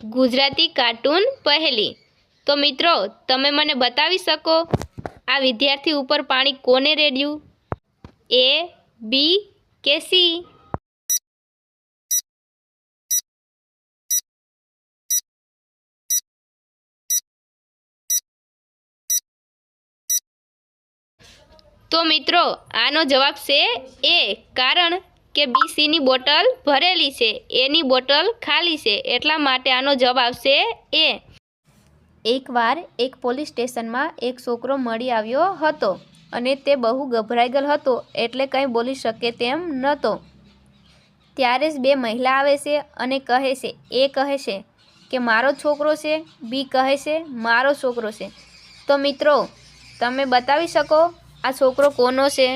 Gujarati cartoon પહેલી. તો મિત્રો, તમે મને બતાવી શકો, આ વિદ્યાર્થી ઉપર પાણી કોને રેડ્યું? એ બી કે સી તો મિત્રો, આનો જવાબ છે એ કારણ કે બી સીની બોટલ ભરેલી છે. એની બોટલ ખાલી છે. એટલા માટે આનો જવાબ આવશે એ એકવાર એક પોલીસ સ્ટેશનમાં એક છોકરો મળી આવ્યો હતો અને તે બહુ ગભરાઈ ગયેલ હતો એટલે કંઈ બોલી શકે તેમ નહોતો. ત્યારે જ બે મહિલા આવે છે અને કહે છે, એ કહે છે કે મારો છોકરો છે બી કહે છે, મારો છોકરો છે. તો મિત્રો, તમે બતાવી શકો આ છોકરો કોનો છે?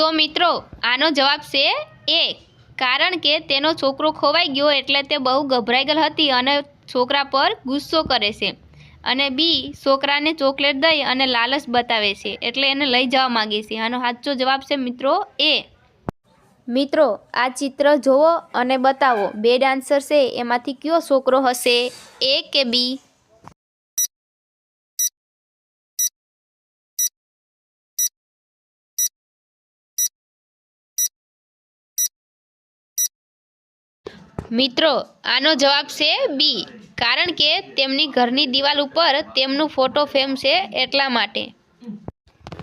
તો મિત્રો, આનો જવાબ છે એ. કારણ કે તેનો છોકરો ખોવાઈ ગયો એટલે તે બહુ ગભરાઈ ગયેલ હતી અને છોકરા પર ગુસ્સો કરે છે. અને બી, છોકરાને ચોકલેટ દઈ અને લાલચ બતાવે છે એટલે એને લઈ જવા માંગે છે. આનો સાચો જવાબ છે મિત્રો એ. મિત્રો, આ ચિત્ર જોવો અને બતાવો. બે ડાન્સર છે, એમાંથી કયો છોકરો હશે? એ કે બી? મિત્રો, આનો જવાબ છે બી, કારણ કે તેમની ઘરની દિવાલ ઉપર તેમનું ફોટો ફ્રેમ છે એટલા માટે.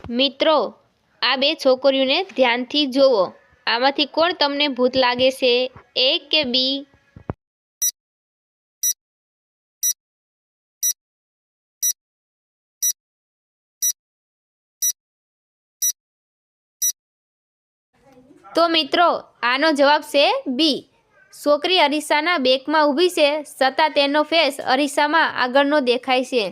મિત્રો, આ બે છોકરીઓને ધ્યાનથી જુઓ. આમાંથી કોણ તમને ભૂત લાગે છે? એ કે બી? તો મિત્રો, આનો જવાબ છે બી. છોકરી અરીસાના બેકમાં ઊભી છે છતાં તેનો ફેસ અરીસામાં આગળનો દેખાય છે.